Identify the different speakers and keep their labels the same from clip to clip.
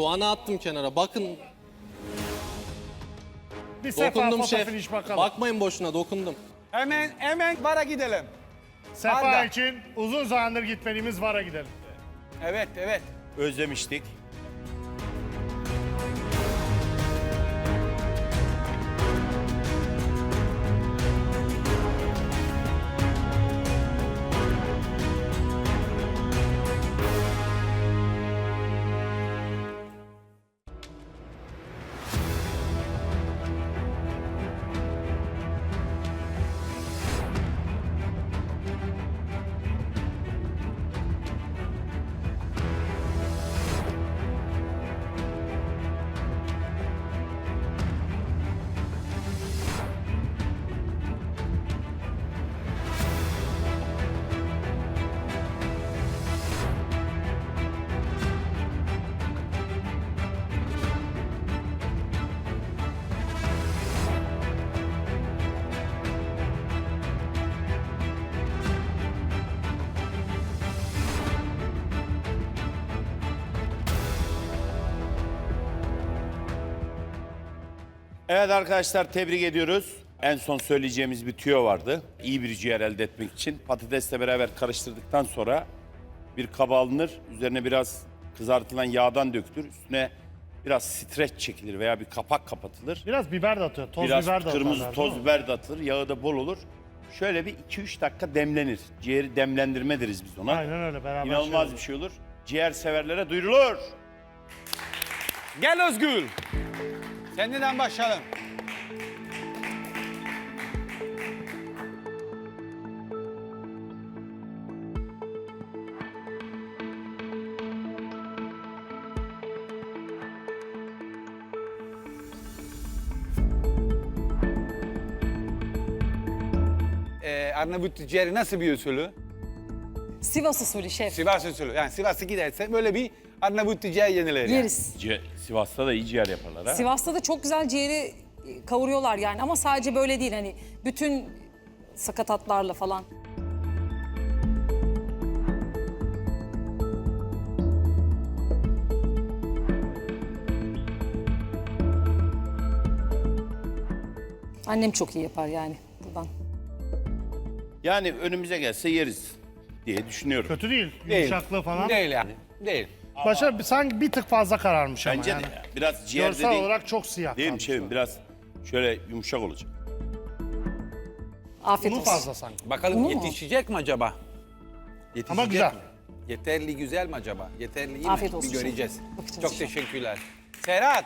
Speaker 1: Soğanı attım kenara. Bakın
Speaker 2: Bir sefa
Speaker 1: dokundum şef.
Speaker 2: bakalım.
Speaker 1: Bakmayın boşuna dokundum.
Speaker 3: Hemen hemen vara gidelim.
Speaker 2: sefa
Speaker 3: Arda.
Speaker 2: için uzun zamandır gitmediğimiz vara gidelim.
Speaker 3: Evet evet.
Speaker 4: Özlemiştik. Evet arkadaşlar tebrik ediyoruz. En son söyleyeceğimiz bir tüyo vardı. İyi bir ciğer elde etmek için patatesle beraber karıştırdıktan sonra bir kaba alınır. Üzerine biraz kızartılan yağdan dökülür. Üstüne biraz streç çekilir veya bir kapak kapatılır.
Speaker 2: Biraz biber de atıyor. Toz
Speaker 4: biraz
Speaker 2: biber de
Speaker 4: kırmızı
Speaker 2: atarlar,
Speaker 4: toz
Speaker 2: değil mi?
Speaker 4: biber de atılır. Yağı da bol olur. Şöyle bir 2-3 dakika demlenir. Ciğeri demlendirme deriz biz ona.
Speaker 2: Aynen öyle beraber.
Speaker 4: İnanılmaz
Speaker 2: şey
Speaker 4: bir şey olur. Ciğer severlere duyurulur.
Speaker 3: Gel Özgül. Senden başlayalım. Ee, Arnavut ciğeri nasıl bir usulü?
Speaker 5: Sivas usulü şef.
Speaker 3: Sivas usulü. Yani Sivas'a giderse böyle bir Arnavut ciğer yenilir. yani.
Speaker 5: Yeriz.
Speaker 4: Ciğer- Sivas'ta da iyi ciğer yaparlar ha.
Speaker 5: Sivas'ta da çok güzel ciğeri e, kavuruyorlar yani ama sadece böyle değil hani bütün sakatatlarla falan. Annem çok iyi yapar yani buradan.
Speaker 4: Yani önümüze gelse yeriz diye düşünüyorum.
Speaker 2: Kötü değil.
Speaker 3: Değil.
Speaker 2: Yumuşaklığı falan.
Speaker 3: Değil yani. Değil.
Speaker 2: Başa bir- sanki bir tık fazla kararmış
Speaker 4: Bence
Speaker 2: ama
Speaker 4: de
Speaker 2: yani.
Speaker 4: ya. Biraz ciğer
Speaker 2: Görsel
Speaker 4: dediğin,
Speaker 2: olarak çok siyah
Speaker 4: değil mi
Speaker 2: kalmış.
Speaker 4: Şevim? Biraz şöyle yumuşak olacak.
Speaker 5: Afiyet
Speaker 2: Unu
Speaker 5: olsun.
Speaker 2: fazla sanki.
Speaker 3: Bakalım
Speaker 5: Bunu mu?
Speaker 3: yetişecek mi acaba? Yetişecek
Speaker 2: Ama güzel.
Speaker 3: mi? Yeterli güzel mi acaba? Yeterli iyi
Speaker 5: Afiyet
Speaker 3: mi?
Speaker 5: olsun
Speaker 3: Bir göreceğiz.
Speaker 5: Bakacağız
Speaker 3: Çok
Speaker 5: inşallah.
Speaker 3: teşekkürler. Serhat.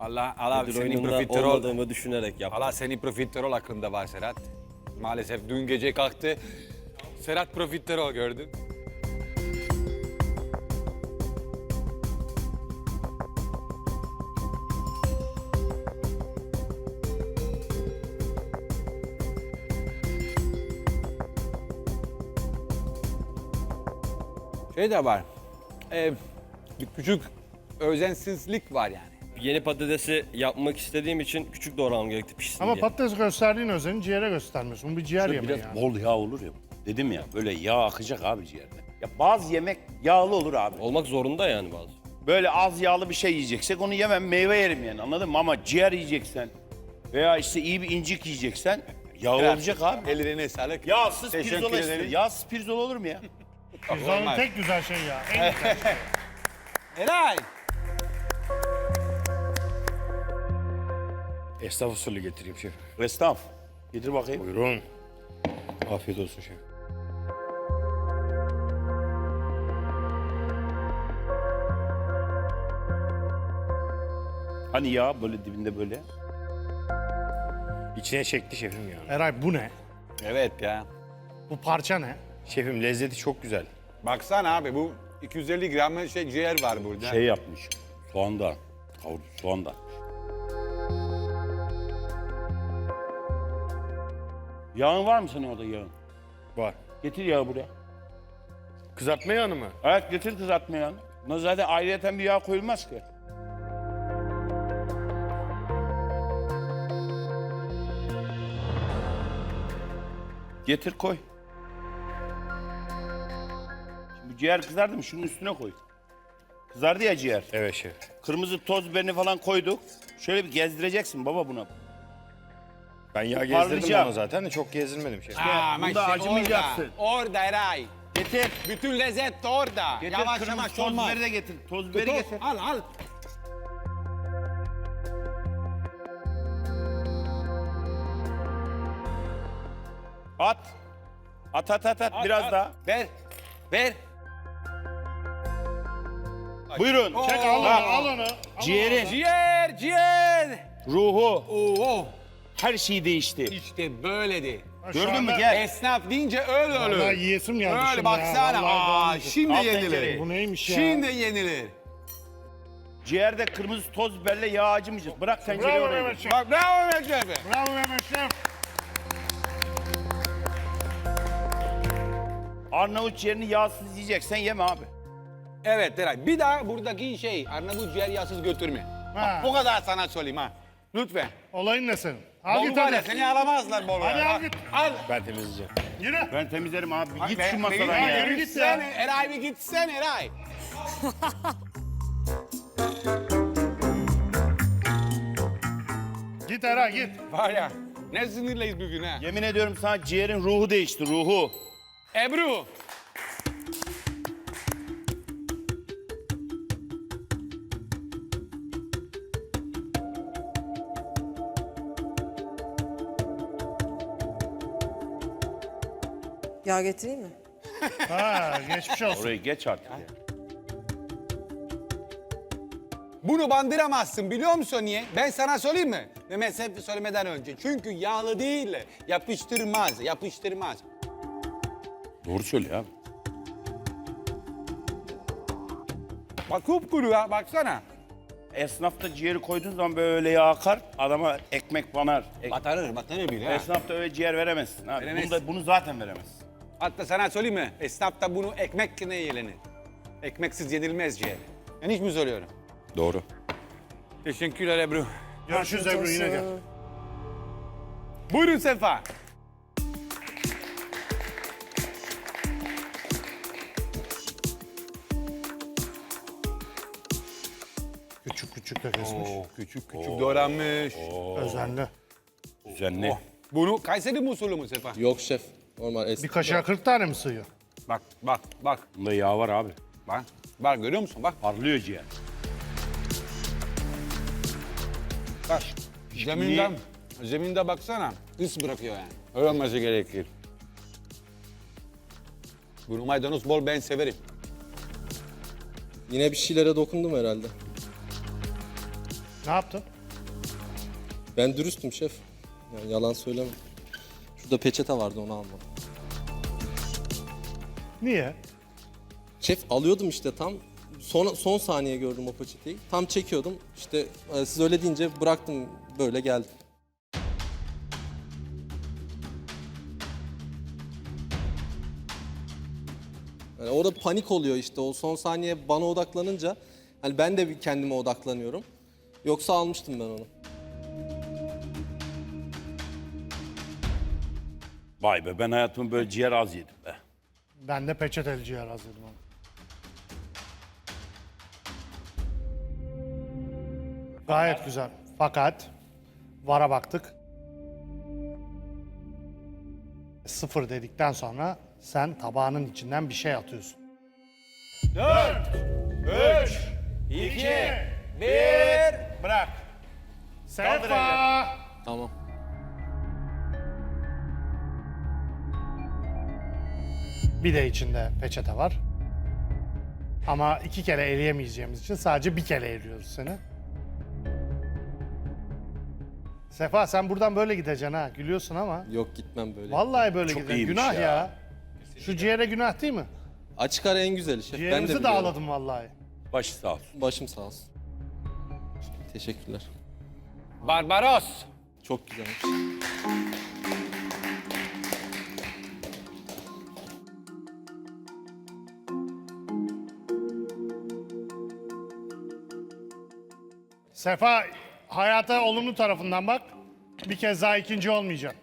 Speaker 3: Allah Allah
Speaker 6: Ödül
Speaker 3: seni
Speaker 6: oyununda
Speaker 3: profiterol.
Speaker 6: olmadığımı düşünerek yaptım.
Speaker 3: Allah seni profiterol aklında var Serhat. Maalesef dün gece kalktı. Serhat profiterol gördün. Şey de var. Ee, bir küçük özensizlik var yani.
Speaker 6: Yeni patatesi yapmak istediğim için küçük doğramam gerekti pişsin
Speaker 2: Ama
Speaker 6: diye.
Speaker 2: patates gösterdiğin özeni ciğere göstermiyorsun. Bu bir ciğer
Speaker 4: Şöyle
Speaker 2: yemeği
Speaker 4: biraz
Speaker 2: yani.
Speaker 4: bol yağ olur ya. Dedim ya böyle yağ akacak abi ciğerde. Ya bazı yemek yağlı olur abi.
Speaker 6: Olmak zorunda yani bazı.
Speaker 4: Böyle az yağlı bir şey yiyeceksek onu yemem meyve yerim yani anladın mı? Ama ciğer yiyeceksen veya işte iyi bir incik yiyeceksen yağ olacak abi.
Speaker 3: Ellerine sağlık.
Speaker 4: Yağsız
Speaker 3: Teşekkür
Speaker 4: pirzola
Speaker 3: ederim.
Speaker 4: Yağsız pirzola olur mu ya?
Speaker 2: Pirzola'nın tek güzel şeyi ya. En güzel şey.
Speaker 3: Eray.
Speaker 7: Esnaf usulü getireyim şef.
Speaker 4: Restaf. Getir bakayım.
Speaker 7: Buyurun. Afiyet olsun şef.
Speaker 4: Hani yağ böyle dibinde böyle.
Speaker 7: İçine çekti şefim yani.
Speaker 2: Eray bu ne?
Speaker 3: Evet ya.
Speaker 2: Bu parça ne?
Speaker 7: Şefim lezzeti çok güzel.
Speaker 3: Baksana abi bu 250 gram şey ciğer var burada.
Speaker 4: Şey yapmış. Soğanda. Kavurdu soğanda. Yağın var mı senin orada yağın?
Speaker 7: Var.
Speaker 4: Getir yağı buraya.
Speaker 7: Kızartma yağını mı?
Speaker 4: Evet getir kızartma yağını. Buna zaten ayrıyeten bir yağ koyulmaz ki. Getir koy. Bu ciğer kızardı mı? Şunun üstüne koy. Kızardı ya ciğer.
Speaker 7: Evet şef.
Speaker 4: Kırmızı toz biberini falan koyduk. Şöyle bir gezdireceksin baba buna.
Speaker 7: Ben yağ gezdirdim
Speaker 4: Parlayacağım.
Speaker 7: onu zaten de çok gezdirmedim şef.
Speaker 3: Ama
Speaker 4: bunda
Speaker 3: işte
Speaker 4: acımayacaksın.
Speaker 3: Orada, orada Eray.
Speaker 4: Getir.
Speaker 3: Bütün lezzet orada.
Speaker 4: Getir
Speaker 3: yavaş
Speaker 4: kırmızı
Speaker 3: yavaş
Speaker 4: toz
Speaker 3: olmaz.
Speaker 4: biberi de getir. Toz biberi getir.
Speaker 3: Al al.
Speaker 4: At. At at at at biraz
Speaker 3: al.
Speaker 4: daha.
Speaker 3: Ver. Ver.
Speaker 4: Buyurun.
Speaker 2: Çek al onu, al onu.
Speaker 4: Ciğeri,
Speaker 3: Ciğer, ciğer.
Speaker 4: ruhu,
Speaker 3: Oo,
Speaker 4: her şey değişti.
Speaker 3: işte böyledir.
Speaker 2: Şu
Speaker 4: Gördün mü gel.
Speaker 3: Esnaf deyince öyle
Speaker 2: Vallahi
Speaker 3: ölür.
Speaker 2: yiyesim geldi
Speaker 3: Öyle
Speaker 2: şimdi
Speaker 3: baksana.
Speaker 2: ya. Vallahi
Speaker 3: Aa, şimdi
Speaker 4: Al
Speaker 3: yenilir.
Speaker 4: tencereyi.
Speaker 2: Bu neymiş ya?
Speaker 3: Şimdi yenilir.
Speaker 4: Ciğerde kırmızı toz biberle yağ acımayacak. Bırak tencereyi
Speaker 2: Bravo
Speaker 4: oraya.
Speaker 2: Mehmet Şef.
Speaker 3: Bak bravo Mehmet abi.
Speaker 2: Bravo Mehmet Şef.
Speaker 4: Arnavut ciğerini yağsız yiyeceksen yeme abi.
Speaker 3: Evet Eray. Bir daha buradaki şey Arnavut ciğer yağsız götürme.
Speaker 2: Ha.
Speaker 3: Bak, o kadar sana söyleyeyim ha. Lütfen.
Speaker 2: Olayın ne senin? Al git
Speaker 3: Bolu var ya
Speaker 2: hadi.
Speaker 3: seni alamazlar Bolu.
Speaker 2: Hadi al git.
Speaker 3: Al.
Speaker 7: Ben temizleyeceğim.
Speaker 2: Yürü.
Speaker 4: Ben temizlerim abi. Git
Speaker 3: Be-
Speaker 4: şu masadan ya.
Speaker 2: yürü git ya.
Speaker 3: Gitsene, Eray bir gitsene Eray.
Speaker 2: Git Era git.
Speaker 3: Var ya ne sinirliyiz bugün ha.
Speaker 4: Yemin ediyorum sana ciğerin ruhu değişti ruhu.
Speaker 3: Ebru.
Speaker 8: Yağ getireyim mi?
Speaker 2: Ha geçmiş olsun.
Speaker 4: Orayı geç artık ya.
Speaker 3: Bunu bandıramazsın biliyor musun niye? Ben sana söyleyeyim mi? Mehmet Seffi söylemeden önce. Çünkü yağlı değil, yapıştırmaz, yapıştırmaz.
Speaker 4: Doğru söylüyor abi.
Speaker 3: Bak kupkuru ha, baksana.
Speaker 4: Esnafta ciğeri koyduğun zaman böyle yağ akar. Adama ekmek banar. Ek-
Speaker 3: Batarır, batarır bile ha.
Speaker 4: Esnafta öyle ciğer veremezsin abi.
Speaker 3: Veremezsin.
Speaker 4: Bunu, da, bunu zaten veremezsin.
Speaker 3: Hatta sana söyleyeyim mi? Esnafta bunu ekmekle yenir. Ekmeksiz yenilmez ciğer. Ben hiç mi söylüyorum?
Speaker 7: Doğru.
Speaker 3: Teşekkürler Ebru.
Speaker 2: Görüşürüz Ebru yine gel.
Speaker 3: Buyurun Sefa.
Speaker 2: Küçük küçük de kesmiş.
Speaker 3: küçük küçük doğranmış.
Speaker 2: Özenli.
Speaker 4: Düzenli.
Speaker 3: Bunu Kayseri mi usulü mü Sefa?
Speaker 1: Yok şef. Normal es.
Speaker 2: Bir kaşığa 40 tane mi sığıyor?
Speaker 3: Bak, bak, bak.
Speaker 4: Bunda yağ var abi.
Speaker 3: Bak, bak görüyor musun? Bak,
Speaker 4: Parlıyor ciğer.
Speaker 3: bak. Zeminden, zeminde baksana. Hıs bırakıyor yani. Öyle olması gerekir. Bunu maydanoz bol ben severim.
Speaker 1: Yine bir şeylere dokundum herhalde.
Speaker 2: Ne yaptın?
Speaker 1: Ben dürüstüm şef. Yani yalan söylemem. Şurada peçete vardı onu almadım.
Speaker 2: Niye?
Speaker 1: Şef alıyordum işte tam. Son, son saniye gördüm o peçeteyi. Tam çekiyordum. İşte e, siz öyle deyince bıraktım böyle geldi. Yani orada panik oluyor işte o son saniye bana odaklanınca. Hani ben de bir kendime odaklanıyorum. Yoksa almıştım ben onu.
Speaker 4: Vay be ben hayatımda böyle ciğer az yedim be.
Speaker 2: Ben de peçeteli ciğer hazırladım onu. Gayet güzel. Fakat vara baktık. Sıfır dedikten sonra sen tabağının içinden bir şey atıyorsun.
Speaker 4: Bırak.
Speaker 2: Sefa!
Speaker 1: Tamam.
Speaker 2: Bir de içinde peçete var. Ama iki kere eleyemeyeceğimiz için sadece bir kere eliyoruz seni. Sefa sen buradan böyle gideceksin ha. Gülüyorsun ama.
Speaker 1: Yok gitmem böyle.
Speaker 2: Vallahi böyle
Speaker 4: Çok
Speaker 2: gideceksin.
Speaker 4: iyiymiş
Speaker 2: Günah ya.
Speaker 4: ya.
Speaker 2: Şu ciğere günah değil mi?
Speaker 1: Açık ara en güzeli şef. ben de
Speaker 2: Ciğerimizi
Speaker 1: biliyorum.
Speaker 2: dağladım vallahi.
Speaker 4: Başı sağ olsun.
Speaker 1: Başım sağ olsun. Teşekkürler.
Speaker 3: Barbaros.
Speaker 1: Çok güzelmiş.
Speaker 2: Sefa hayata olumlu tarafından bak. Bir kez daha ikinci olmayacağım.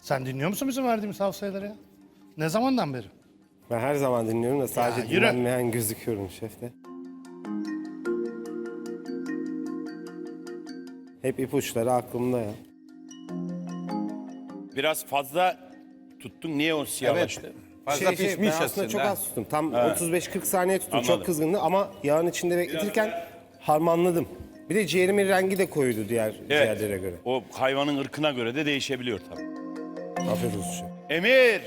Speaker 2: Sen dinliyor musun bizim verdiğimiz tavsiyeleri? Ne zamandan beri?
Speaker 8: Ben her zaman dinliyorum da sadece
Speaker 2: Ya,
Speaker 8: dinlenmeyen gözüküyorum şefte. Hep ipuçları aklımda ya.
Speaker 4: Biraz fazla tuttun. Niye o siyahlaştı?
Speaker 3: Fazla
Speaker 8: Şey, şey,
Speaker 3: pişmiş
Speaker 8: ben aslında çok az tuttum. Tam 35-40 saniye tuttum.
Speaker 4: Anladım.
Speaker 8: Çok kızgındı ama yağın içinde bekletirken harmanladım. Bir de ciğerimin rengi de koyuydu diğer ciğerlere göre.
Speaker 4: O hayvanın ırkına göre de değişebiliyor tabii.
Speaker 8: Afiyet olsun.
Speaker 4: Emir!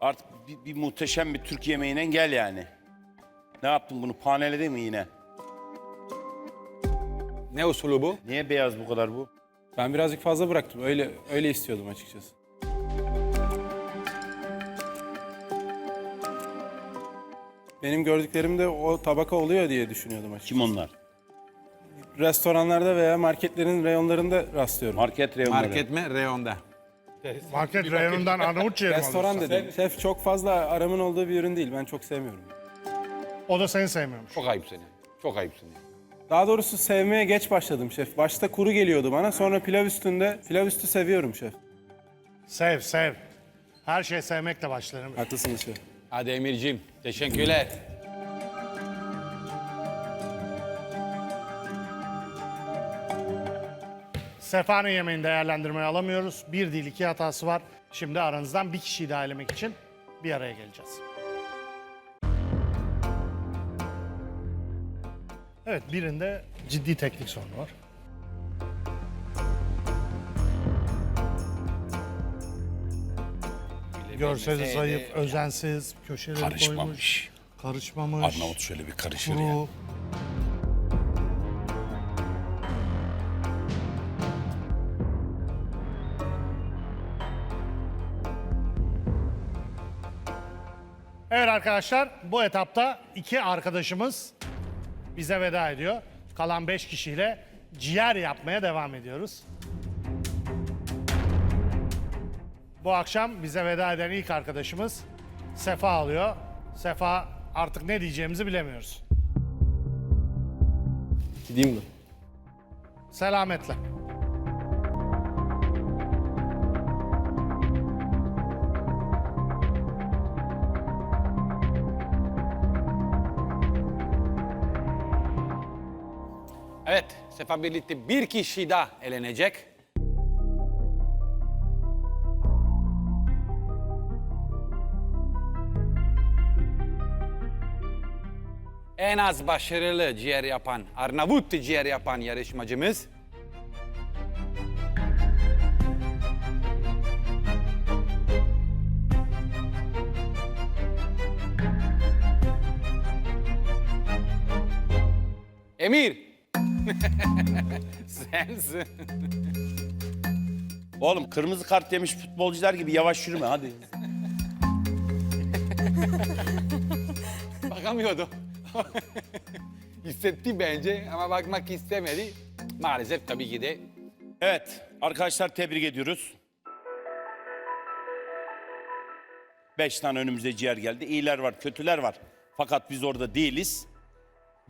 Speaker 4: Artık bir, bir muhteşem bir Türk yemeğine gel yani. Ne yaptın bunu paneledin mi yine?
Speaker 3: Ne usulü bu?
Speaker 4: Niye beyaz bu kadar bu?
Speaker 9: Ben birazcık fazla bıraktım. Öyle öyle istiyordum açıkçası. Benim gördüklerimde o tabaka oluyor diye düşünüyordum açıkçası.
Speaker 4: Kim onlar?
Speaker 9: Restoranlarda veya marketlerin reyonlarında rastlıyorum.
Speaker 4: Market reyonları.
Speaker 3: Market mi? Reyonda.
Speaker 2: Market reyonundan Arnavut ciğeri mi
Speaker 9: Restoran dedim. Şef çok fazla aramın olduğu bir ürün değil. Ben çok sevmiyorum.
Speaker 2: O da seni sevmiyormuş.
Speaker 3: Çok ayıp seni. Çok ayıp seni.
Speaker 9: Daha doğrusu sevmeye geç başladım şef. Başta kuru geliyordu bana. Sonra pilav üstünde, pilav üstü seviyorum şef.
Speaker 2: Sev, sev. Her şey sevmekle başlar. Emir.
Speaker 9: Haklısınız şef.
Speaker 3: Hadi Emir'cim. Teşekkürler.
Speaker 2: Sefa'nın yemeğini değerlendirmeye alamıyoruz. Bir değil iki hatası var. Şimdi aranızdan bir kişiyi daha elemek için bir araya geleceğiz. Evet birinde ciddi teknik sorunu var. Görseli zayıf, özensiz, köşeleri koymuş.
Speaker 4: Karışmamış.
Speaker 2: Karışmamış.
Speaker 4: Arnavut şöyle bir karışır ya.
Speaker 2: Kuru. Evet arkadaşlar bu etapta iki arkadaşımız bize veda ediyor. Kalan beş kişiyle ciğer yapmaya devam ediyoruz. Bu akşam bize veda eden ilk arkadaşımız Sefa alıyor. Sefa artık ne diyeceğimizi bilemiyoruz.
Speaker 1: Gideyim mi?
Speaker 2: Selametle.
Speaker 3: Sefa birlikte bir kişi daha elenecek. En az başarılı ciğer yapan, Arnavut ciğer yapan yarışmacımız Emir. Sensin.
Speaker 4: Oğlum kırmızı kart yemiş futbolcular gibi yavaş yürüme hadi.
Speaker 3: Bakamıyordu. Hissetti bence ama bakmak istemedi. Maalesef tabii ki de
Speaker 4: Evet arkadaşlar tebrik ediyoruz. Beş tane önümüze ciğer geldi. İyiler var, kötüler var. Fakat biz orada değiliz.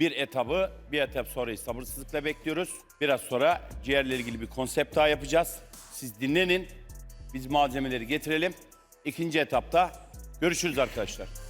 Speaker 4: Bir etabı, bir etap sonrayı sabırsızlıkla bekliyoruz. Biraz sonra ciğerle ilgili bir konsept daha yapacağız. Siz dinlenin. Biz malzemeleri getirelim. İkinci etapta görüşürüz arkadaşlar.